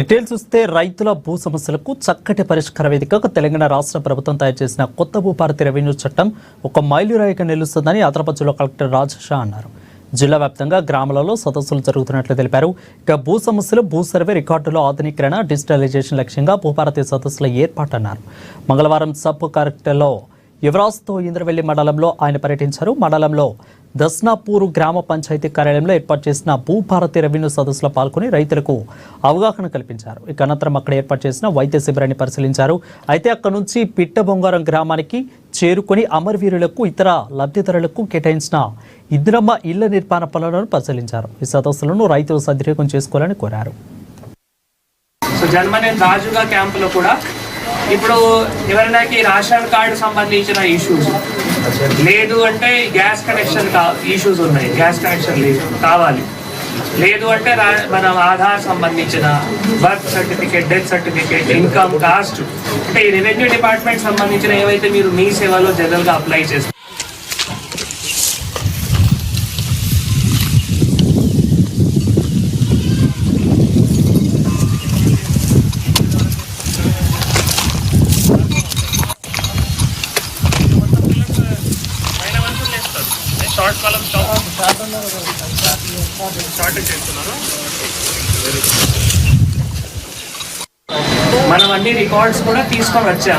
Details చూస్తే రైతుల భూ సమస్యలకు చక్కటి పరిష్కార వేదికగా తెలంగాణ రాష్ట్ర ప్రభుత్వం తయారు చేసిన కొత్త భూపారతి రెవెన్యూ చట్టం ఒక మైలురాయిగా నిలుస్తుందని ఆంధ్రప్రదేశ్ జిల్లా కలెక్టర్ రాజషా అన్నారు. జిల్లా వ్యాప్తంగా గ్రామాలలో సదస్సులు జరుగుతున్నట్లు తెలిపారు. ఇక భూ సమస్యలు భూ సర్వే రికార్డుల ఆధునీకరణ డిజిటలైజేషన్ లక్ష్యంగా భూపారతి సదస్సుల ఏర్పాటు అన్నారు. మంగళవారం సబ్ కలెక్టర్లో యువరాజ్తో ఇంద్రవెల్లి మండలంలో ఆయన పర్యటించారు. మండలంలో దస్నాపూర్ గ్రామ పంచాయతీ కార్యాలయంలో ఏర్పాటు చేసిన భూభారతి రెవెన్యూ సదస్సులో పాల్గొని రైతులకు అవగాహన కల్పించారు. ఇక అనంతరం అక్కడ ఏర్పాటు చేసిన వైద్య శిబిరాన్ని పరిశీలించారు. అయితే అక్కడ నుంచి పిట్టబొంగారం గ్రామానికి చేరుకొని అమరవీరులకు ఇతర లబ్ధిదారులకు కేటాయించిన ఇందిరమ్మ ఇళ్ళ నిర్మాణ పనులను పరిశీలించారు. ఈ సదస్సులను రైతులు సద్వినియోగం చేసుకోవాలని కోరారు. సో రాజుగా క్యాంపులో కూడా ఇప్పుడు ఎవరినాకి రేషన్ కార్డు సంబంధించిన ఇష్యూస్ లేదు అంటే గ్యాస్ కనెక్షన్ కా ఇష్యూస్ ఉన్నాయి. గ్యాస్ కనెక్షన్ లేదు కావాలి. లేదు అంటే రా- మన ఆధార్ సంబంధించిన birth certificate death certificate income caste అంటే ఈ రెవెన్యూ డిపార్ట్మెంట్ సంబంధించిన ఏవైతే మీరు మీ సేవలో జనరల్గా అప్లై చేస్తారు షార్ట్ కాలం చేస్తున్నారు. మనం అన్ని రికార్డ్స్ కూడా తీసుకొని వచ్చాము.